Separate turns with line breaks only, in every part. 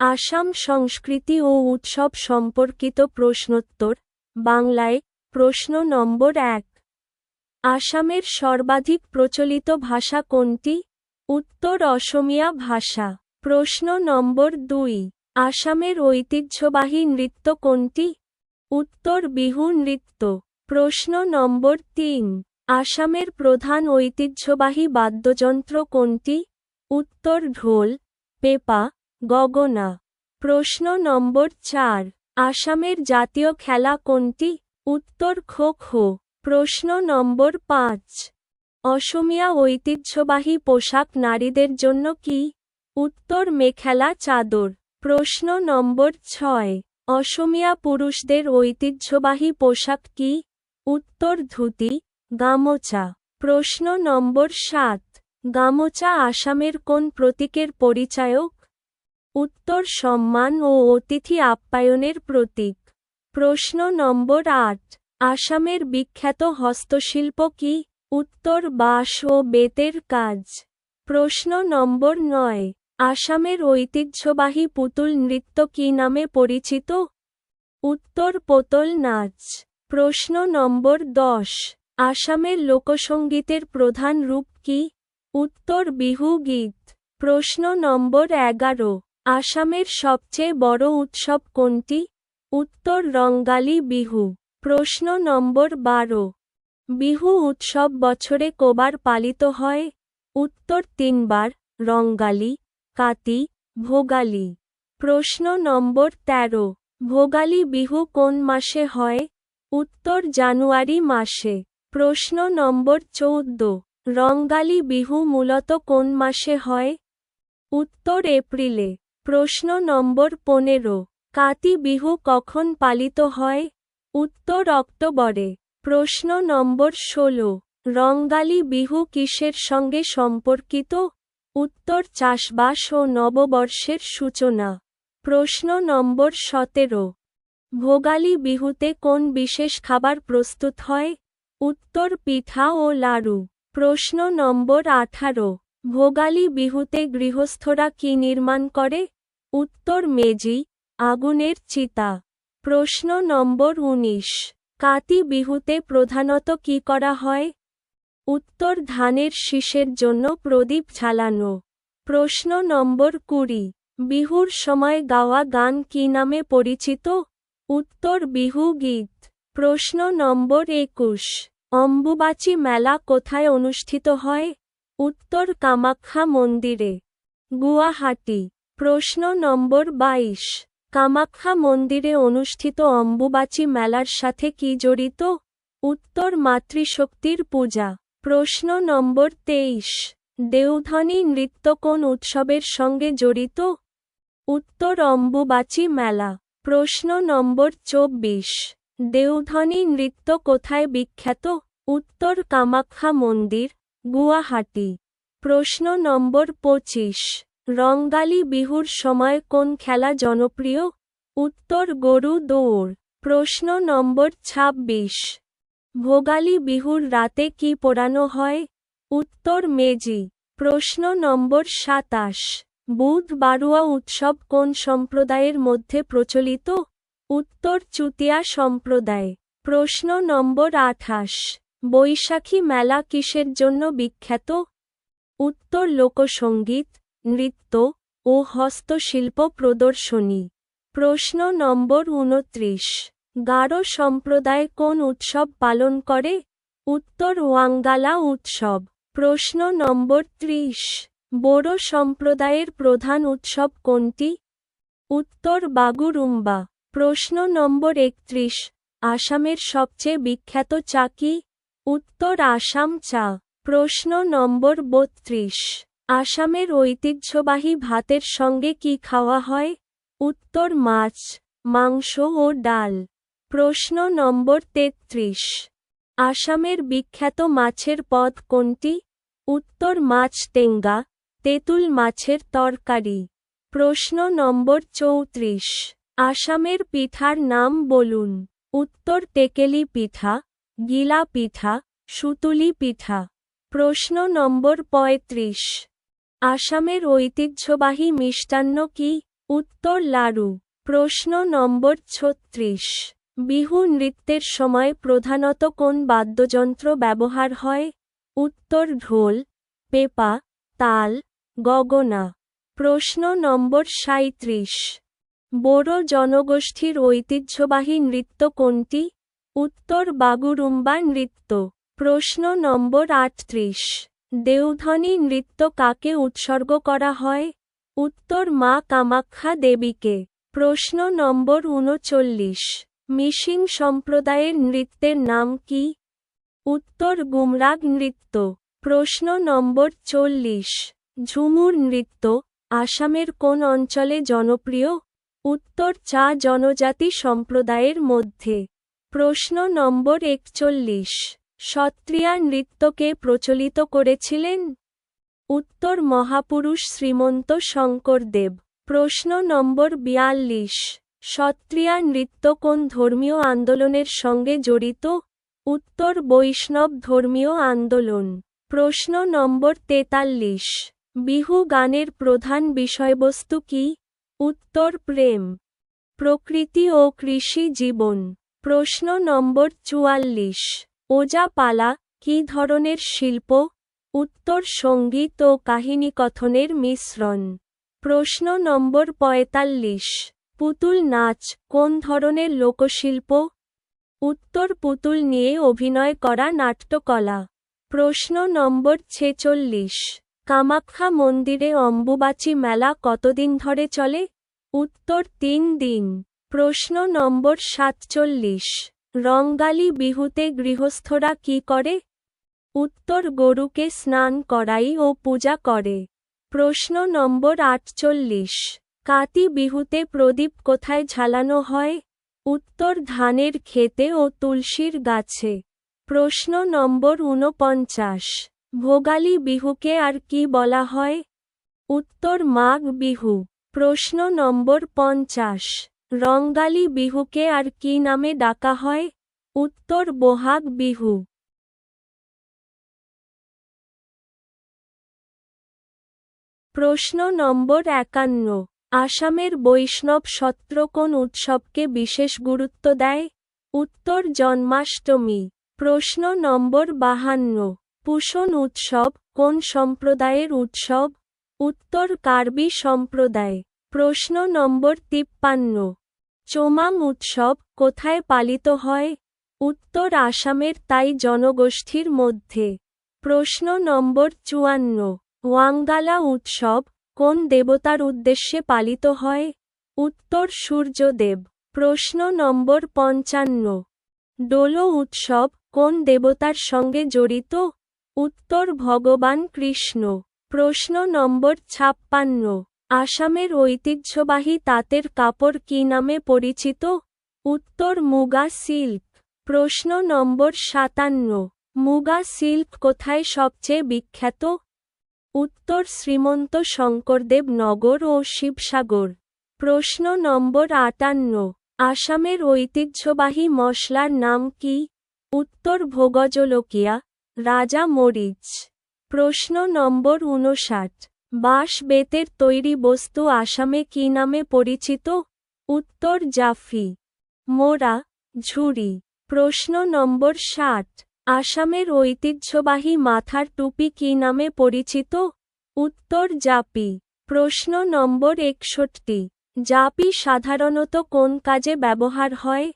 আসাম সংস্কৃতি ও উৎসব সম্পর্কিত প্রশ্নোত্তর, বাংলায়, প্রশ্ন নম্বর এক। আসামের সর্বাধিক প্রচলিত ভাষা কোনটি? উত্তর অসমিয়া ভাষা। প্রশ্ন নম্বর দুই। আসামের ঐতিহ্যবাহী নৃত্য কোনটি? উত্তর বিহু নৃত্য। প্রশ্ন নম্বর তিন। আসামের প্রধান ঐতিহ্যবাহী বাদ্যযন্ত্র কোনটি? উত্তর ঢোল, পেপা গগনা। প্রশ্ন নম্বর চার, আসামের জাতীয় খেলা কোনটি? উত্তর খো খো প্রশ্ন নম্বর পাঁচ, অসমিয়া ঐতিহ্যবাহী পোশাক নারীদের জন্য কি? উত্তর, মেখেলা চাদর। প্রশ্ন নম্বর ছয়, অসমিয়া পুরুষদের ঐতিহ্যবাহী পোশাক কি? উত্তর, ধুতি, গামোচা। প্রশ্ন নম্বর সাত, গামোচা আসামের কোন প্রতীকের পরিচায়ক? উত্তর সম্মান ও অতিথি আপ্যায়নের প্রতীক। প্রশ্ন নম্বর আট। আসামের বিখ্যাত হস্তশিল্প কি? উত্তর, বাঁশ ও বেতের কাজ। প্রশ্ন নম্বর নয়। আসামের ঐতিহ্যবাহী পুতুল নৃত্য কি নামে পরিচিত? উত্তর, পোতল নাচ। প্রশ্ন নম্বর দশ। আসামের লোকসঙ্গীতের প্রধান রূপ কি? উত্তর, বিহু গীত। প্রশ্ন নম্বর এগারো। আসামের সবচেয়ে বড় উৎসব কোনটি? উত্তর রঙ্গালী বিহু। প্রশ্ন নম্বর বারো। বিহু উৎসব বছরে কবার পালিত হয়? উত্তর তিনবার, রঙ্গালী, কাতি, ভোগালী। প্রশ্ন নম্বর তেরো। ভোগালী বিহু কোন মাসে হয়? উত্তর জানুয়ারি মাসে। প্রশ্ন নম্বর চৌদ্দ। রঙ্গালী বিহু মূলত কোন মাসে হয়? উত্তর এপ্রিলে। প্রশ্ন নম্বর পনেরো। কাতি বিহু কখন পালিত হয়? উত্তর অক্টোবরে। প্রশ্ন নম্বর ষোলো। রঙ্গালী বিহু কিসের সঙ্গে সম্পর্কিত? উত্তর চাষবাস ও নববর্ষের সূচনা। প্রশ্ন নম্বর সতেরো। ভোগালী বিহুতে কোন বিশেষ খাবার প্রস্তুত হয়? উত্তর পিঠা ও লাড়ু। প্রশ্ন নম্বর আঠারো। ভোগালী বিহুতে গৃহস্থরা কি নির্মাণ করে? উত্তর মেজি, আগুনের চিতা। প্রশ্ন নম্বর উনিশ। কাতি বিহুতে প্রধানত কি করা হয়? উত্তর ধানের শীষের জন্য প্রদীপ ঝালানো প্রশ্ন নম্বর কুড়ি। বিহুর সময় গাওয়া গান কি নামে পরিচিত? উত্তর বিহু গীত। প্রশ্ন নম্বর একুশ। অম্বুবাচী মেলা কোথায় অনুষ্ঠিত হয়? উত্তর কামাখ্যা মন্দিরে। গুয়াহাটি। প্রশ্ন নম্বর বাইশ। কামাখ্যা মন্দিরে অনুষ্ঠিত অম্বুবাচী মেলার সাথে কি জড়িত? উত্তর মাতৃশক্তির পূজা। প্রশ্ন নম্বর তেইশ। দেওধনী নৃত্য কোন উৎসবের সঙ্গে জড়িত? উত্তর অম্বুবাচী মেলা। প্রশ্ন নম্বর চব্বিশ। দেওধনী নৃত্য কোথায় বিখ্যাত? উত্তর কামাখ্যা মন্দির, গুয়াহাটি। প্রশ্ন নম্বর পঁচিশ। রঙ্গালী বিহুর সময় কোন খেলা জনপ্রিয়? উত্তর গরু দৌড়। প্রশ্ন নম্বর ২৬ ভোগালী বিহুর রাতে কি পোড়ানো হয়? উত্তর মেজি। প্রশ্ন নম্বর সাতাশ। বুধ বারুয়া উৎসব কোন সম্প্রদায়ের মধ্যে প্রচলিত? উত্তর চুতিয়া সম্প্রদায়। প্রশ্ন নম্বর আঠাশ। বৈশাখী মেলা কিসের জন্য বিখ্যাত? উত্তর লোকসঙ্গীত নৃত্য ও হস্তশিল্প প্রদর্শনী। প্রশ্ন নম্বর উনত্রিশ। গারো সম্প্রদায় কোন উৎসব পালন করে? উত্তর ওয়াঙ্গালা উৎসব। প্রশ্ন নম্বর ত্রিশ। বোরো সম্প্রদায়ের প্রধান উৎসব কোনটি? উত্তর বাগুরুম্বা। প্রশ্ন নম্বর একত্রিশ। আসামের সবচেয়ে বিখ্যাত চা কি? উত্তর আসাম চা। প্রশ্ন নম্বর বত্রিশ। আসামের ঐতিহ্যবাহী ভাতের সঙ্গে কি খাওয়া হয়? উত্তর, মাছ, মাংস ও ডাল। প্রশ্ন নম্বর তেত্রিশ। আসামের বিখ্যাত মাছের পদ কোনটি? উত্তর, মাছ টেঙ্গা, তেঁতুল মাছের তরকারি। প্রশ্ন নম্বর চৌত্রিশ। আসামের পিঠার নাম বলুন। উত্তর, টেকেলি পিঠা, গিলা পিঠা, সুতুলি পিঠা। প্রশ্ন নম্বর পঁয়ত্রিশ। আসামের ঐতিহ্যবাহী মিষ্টান্ন কি? উত্তর লাড়ু। প্রশ্ন নম্বর ছত্রিশ। বিহু নৃত্যের সময় প্রধানত কোন বাদ্যযন্ত্র ব্যবহার হয়? উত্তর ঢোল, পেপা, তাল, গগনা। প্রশ্ন নম্বর সাঁইত্রিশ। বোরো জনগোষ্ঠীর ঐতিহ্যবাহী নৃত্য কোনটি? উত্তর বাগুরুম্বা নৃত্য। প্রশ্ন নম্বর আটত্রিশ। দেওধনী নৃত্য কাকে উৎসর্গ করা হয়? উত্তর, মা কামাখ্যা দেবীকে। প্রশ্ন নম্বর উনচল্লিশ। মিশিং সম্প্রদায়ের নৃত্যের নাম কি? উত্তর, গুমরাগ নৃত্য। প্রশ্ন নম্বর চল্লিশ। ঝুমুর নৃত্য, আসামের কোন অঞ্চলে জনপ্রিয়? উত্তর, চা জনজাতি সম্প্রদায়ের মধ্যে। প্রশ্ন নম্বর একচল্লিশ। সত্রিয়া নৃত্যকে প্রচলিত করেছিলেন? উত্তর মহাপুরুষ শ্রীমন্ত শঙ্করদেব। প্রশ্ন নম্বর বিয়াল্লিশ। সত্রিয়া নৃত্য কোন ধর্মীয় আন্দোলনের সঙ্গে জড়িত? উত্তর বৈষ্ণব ধর্মীয় আন্দোলন। প্রশ্ন নম্বর তেতাল্লিশ। বিহু গানের প্রধান বিষয়বস্তু কি? উত্তর প্রেম। প্রকৃতি ও কৃষি জীবন। প্রশ্ন নম্বর চুয়াল্লিশ। ওজাপালা, কী ধরনের শিল্প? উত্তর সংগীত ও কাহিনীকথনের মিশ্রণ। প্রশ্ন নম্বর পঁয়তাল্লিশ। পুতুল নাচ, কোন ধরনের লোকশিল্প? উত্তর পুতুল নিয়ে অভিনয় করা নাট্যকলা। প্রশ্ন নম্বর ছেচল্লিশ। কামাখ্যা মন্দিরে অম্বুবাচী মেলা কতদিন ধরে চলে? উত্তর তিন দিন। প্রশ্ন নম্বর সাতচল্লিশ। রঙ্গালী বিহুতে গৃহস্থরা কি করে? উত্তর, গরুকে স্নান করাই ও পূজা করে। প্রশ্ন নম্বর আটচল্লিশ। কাতি বিহুতে প্রদীপ কোথায় ঝালানো হয়? উত্তর, ধানের ক্ষেতে ও তুলসীর গাছে। প্রশ্ন নম্বর ঊনপঞ্চাশ। ভোগালী বিহুকে আর কি বলা হয়? উত্তর, মাঘ বিহু। প্রশ্ন নম্বর পঞ্চাশ। রঙ্গালী বিহুকে আর কি নামে ডাকা হয়? উত্তর, বোহাগ বিহু। প্রশ্ন নম্বর একান্ন। আসামের বৈষ্ণব সত্র কোন উৎসবকে বিশেষ গুরুত্ব দেয়? উত্তর, জন্মাষ্টমী। প্রশ্ন নম্বর বাহান্ন। পুষণ উৎসব কোন সম্প্রদায়ের উৎসব? উত্তর, কার্বি সম্প্রদায়। প্রশ্ন নম্বর তিপ্পান্ন। চোমাং উৎসব কোথায় পালিত হয়? উত্তর আসামের তাই জনগোষ্ঠীর মধ্যে। প্রশ্ন নম্বর চুয়ান্ন। ওয়াঙ্গালা উৎসব কোন দেবতার উদ্দেশ্যে পালিত হয়? উত্তর সূর্যদেব। প্রশ্ন নম্বর পঞ্চান্ন। ডোলো উৎসব কোন দেবতার সঙ্গে জড়িত? উত্তর ভগবান কৃষ্ণ। প্রশ্ন নম্বর ছাপ্পান্ন। আসামের ঐতিহ্যবাহী তাঁতের কাপড় কী নামে পরিচিত? উত্তর, মুগা সিল্ক। প্রশ্ন নম্বর সাতান্ন। মুগা সিল্ক কোথায় সবচেয়ে বিখ্যাত? উত্তর, শ্রীমন্ত শঙ্করদেব নগর ও শিবসাগর। প্রশ্ন নম্বর আটান্ন। আসামের ঐতিহ্যবাহী মশলার নাম কি? উত্তর, ভোগজলোকিয়া, রাজা মরিচ। প্রশ্ন নম্বর উনষাট। বাঁশ বেতের তৈরি বস্তু আসামে কি নামে পরিচিত? উত্তর, জাফি। মোরা ঝুড়ি। প্রশ্ন নম্বর ষাট। আসামের ঐতিহ্যবাহী মাথার টুপি কি নামে পরিচিত? উত্তর, জাপি। প্রশ্ন নম্বর একষট্টি। জাপি সাধারণত কোন কাজে ব্যবহার হয়?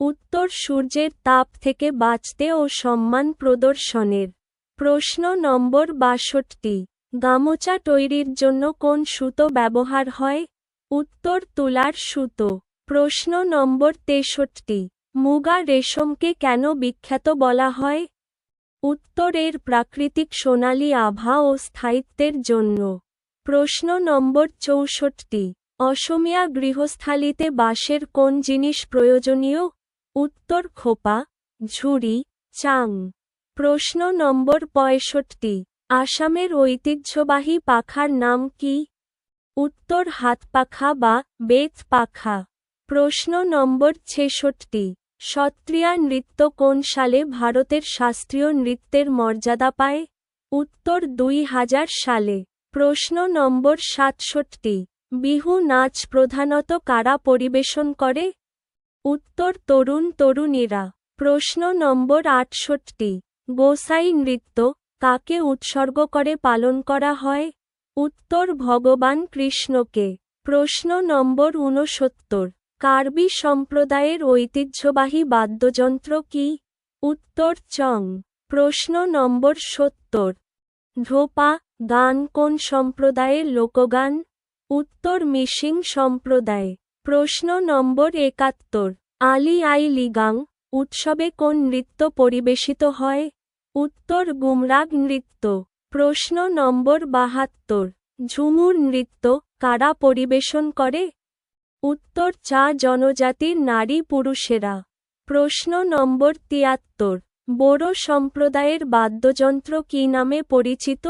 উত্তর, সূর্যের তাপ থেকে বাঁচতে ও সম্মান প্রদর্শনের। প্রশ্ন নম্বর বাষট্টি। গামোচা তৈরির জন্য কোন সুতো ব্যবহার হয়? উত্তর, তুলার সুতো। প্রশ্ন নম্বর তেষট্টি। মুগা রেশমকে কেন বিখ্যাত বলা হয়? উত্তরের প্রাকৃতিক সোনালী আভা ও স্থায়িত্বের জন্য। প্রশ্ন নম্বর চৌষট্টি। অসমিয়া গৃহস্থালিতে বাঁশের কোন জিনিস প্রয়োজনীয়? উত্তর, খোপা, ঝুড়ি, চাং। প্রশ্ন নম্বর পঁয়ষট্টি। আসামের ঐতিহ্যবাহী পাখার নাম কি? উত্তর হাতপাখা বা বেত পাখা প্রশ্ন নম্বর ছেষট্টি। সত্রিয়া নৃত্য কোন সালে ভারতের শাস্ত্রীয় নৃত্যের মর্যাদা পায়? উত্তর দুই হাজার সালে। প্রশ্ন নম্বর সাতষট্টি। বিহু নাচ প্রধানত কারা পরিবেশন করে? উত্তর তরুণ তরুণীরা প্রশ্ন নম্বর আটষট্টি। গোসাই নৃত্য কাকে উৎসর্গ করে পালন করা হয়। উত্তর, ভগবান কৃষ্ণকে। প্রশ্ন নম্বর ঊনসত্তর। কার্বি সম্প্রদায়ের ঐতিহ্যবাহী বাদ্যযন্ত্র কি? উত্তর, চং। প্রশ্ন নম্বর সত্তর। ঢোপা, গান কোন সম্প্রদায়ের লোকগান? উত্তর মিসিং সম্প্রদায়। প্রশ্ন নম্বর একাত্তর। আলি আই লিগাং, উৎসবে কোন নৃত্য পরিবেশিত হয়? উত্তর গুমরাগ নৃত্য, প্রশ্ন নম্বর বাহাত্তর, ঝুমুর নৃত্য কারা পরিবেশন করে? উত্তর, চা জনজাতির নারী পুরুষেরা। প্রশ্ন নম্বর তিয়াত্তর বোরো সম্প্রদায়ের বাদ্যযন্ত্র কী নামে পরিচিত?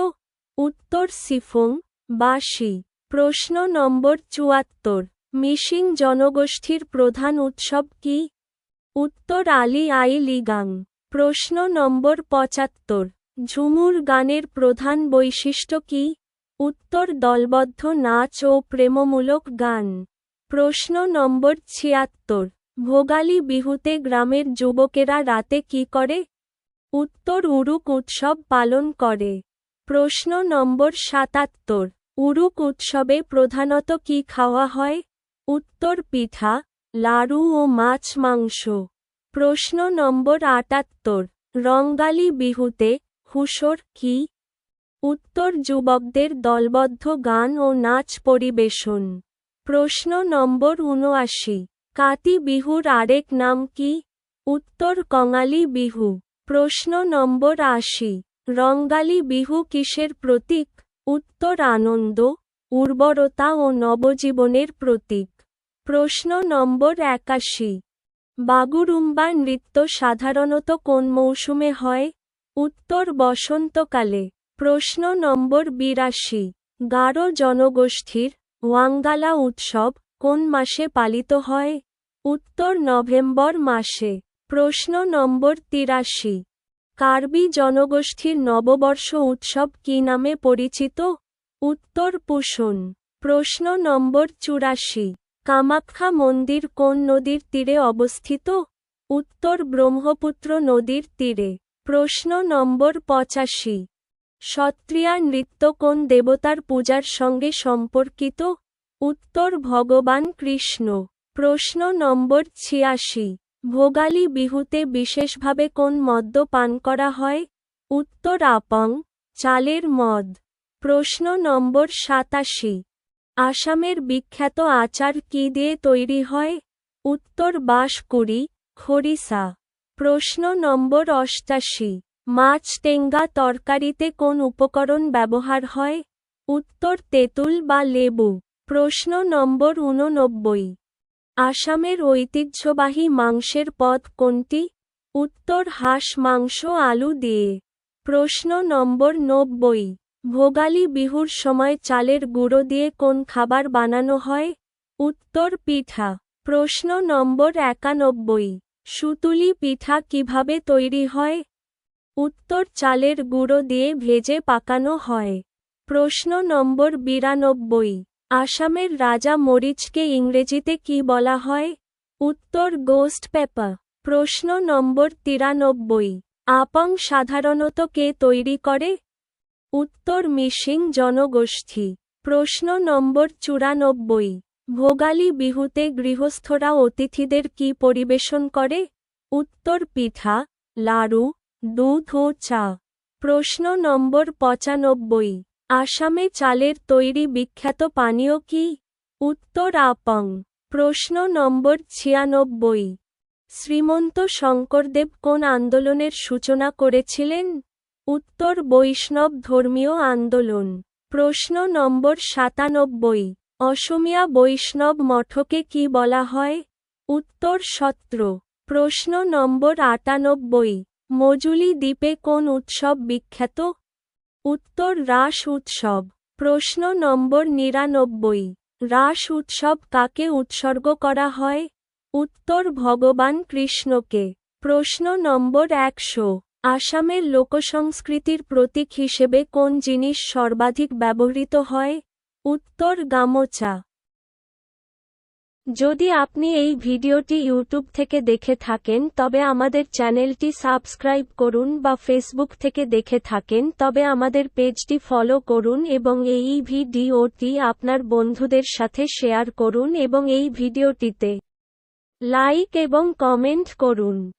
উত্তর, সিফুং, বাঁশি। প্রশ্ন নম্বর চুয়াত্তর, মিশিং জনগোষ্ঠীর প্রধান উৎসব কি? উত্তর, আলি আই লিগাং। প্রশ্ন নম্বর পঁচাত্তর। ঝুমুর গানের প্রধান বৈশিষ্ট্য কি? উত্তর দলবদ্ধ নাচ ও প্রেমমূলক গান। প্রশ্ন নম্বর ছিয়াত্তর। ভোগালী বিহুতে গ্রামের যুবকেরা রাতে কি করে? উত্তর উরুক উৎসব পালন করে। প্রশ্ন নম্বর সাতাত্তর। উরুক উৎসবে প্রধানত কি খাওয়া হয়? উত্তর পিঠা, লাড়ু ও মাছ মাংস। প্রশ্ন নম্বর আটাত্তর, রঙ্গালী বিহুতে হুসর কি? উত্তর, যুবকদের দলবদ্ধ গান ও নাচ পরিবেশন। প্রশ্ন নম্বর উনআশি কাতি বিহুর আরেক নাম কি? উত্তর, কঙালী বিহু। প্রশ্ন নম্বর আশি, রঙ্গালী বিহু কিসের প্রতীক? উত্তর, আনন্দ, উর্বরতা ও নবজীবনের প্রতীক। প্রশ্ন নম্বর একাশি বাগুরুম্বা নৃত্য সাধারণত কোন মৌসুমে হয়? উত্তর বসন্তকালে। প্রশ্ন নম্বর বিরাশি। গারো জনগোষ্ঠীর ওয়াঙ্গালা উৎসব কোন মাসে পালিত হয়? উত্তর নভেম্বর মাসে। প্রশ্ন নম্বর তিরাশি। কার্বি জনগোষ্ঠীর নববর্ষ উৎসব কি নামে পরিচিত? উত্তর পুষণ। প্রশ্ন নম্বর চুরাশি। কামাখ্যা মন্দির কোন নদীর তীরে অবস্থিত? উত্তর ব্রহ্মপুত্র নদীর তীরে। প্রশ্ন নম্বর পঁচাশি। সত্রিয়া নৃত্য কোন দেবতার পূজার সঙ্গে সম্পর্কিত? উত্তর ভগবান কৃষ্ণ। প্রশ্ন নম্বর ছিয়াশি। ভোগালী বিহুতে বিশেষভাবে কোন মদ্য পান করা হয়? উত্তর আপং, চালের মদ। প্রশ্ন নম্বর সাতাশি। আসামের বিখ্যাত আচার কি দিয়ে তৈরি হয়? উত্তর বাঁশকুড়ি খরিসা প্রশ্ন নম্বর অষ্টাশি। মাছ টেঙ্গা তরকারিতে কোন উপকরণ ব্যবহার হয়? উত্তর তেঁতুল বা লেবু। প্রশ্ন নম্বর ঊননব্বই। আসামের ঐতিহ্যবাহী মাংসের পদ কোনটি? উত্তর হাঁস মাংস আলু দিয়ে। প্রশ্ন নম্বর নব্বই। ভোগালী বিহুর সময় চালের গুঁড়ো দিয়ে কোন খাবার বানানো হয়? উত্তর, পিঠা। প্রশ্ন নম্বর একানব্বই। সুতুলি পিঠা কীভাবে তৈরি হয়? উত্তর, চালের গুঁড়ো দিয়ে ভেজে পাকানো হয়। প্রশ্ন নম্বর বিরানব্বই। আসামের রাজা মরিচকে ইংরেজিতে কি বলা হয়? উত্তর গোস্ট পেপার প্রশ্ন নম্বর তিরানব্বই। আপং সাধারণত কে তৈরি করে? উত্তর মিসিং জনগোষ্ঠী, প্রশ্ন নম্বর চুরানব্বই। ভোগালী বিহুতে গৃহস্থরা অতিথিদের কি পরিবেশন করে? উত্তর পিঠা, লাড়ু, দুধ ও চা। প্রশ্ন নম্বর পঁচানব্বই। আসামে চালের তৈরি বিখ্যাত পানীয় কি? উত্তর আপং। প্রশ্ন নম্বর ছিয়ানব্বই। শ্রীমন্ত শঙ্করদেব কোন আন্দোলনের সূচনা করেছিলেন? উত্তর বৈষ্ণব ধর্মীয় আন্দোলন। প্রশ্ন নম্বর সাতানব্বই। অসমিয়া বৈষ্ণব মঠকে কি বলা হয়? উত্তর সত্র। প্রশ্ন নম্বর আটানব্বই। মজুলি দ্বীপে কোন উৎসব বিখ্যাত? উত্তর রাস উৎসব। প্রশ্ন নম্বর নিরানব্বই। রাস উৎসব কাকে উৎসর্গ করা হয়? উত্তর ভগবান কৃষ্ণকে। প্রশ্ন নম্বর একশো। আসামের লোকসংস্কৃতির প্রতীক হিসেবে কোন জিনিস সর্বাধিক ব্যবহৃত হয়? উত্তর, গামোচা। যদি আপনি এই ভিডিওটি ইউটিউব থেকে দেখে থাকেন, তবে আমাদের চ্যানেলটি সাবস্ক্রাইব করুন বা ফেসবুক থেকে দেখে থাকেন, তবে আমাদের পেজটি ফলো করুন এবং এই ভিডিওটি আপনার বন্ধুদের সাথে শেয়ার করুন এবং এই ভিডিওটিতে লাইক এবং কমেন্ট করুন।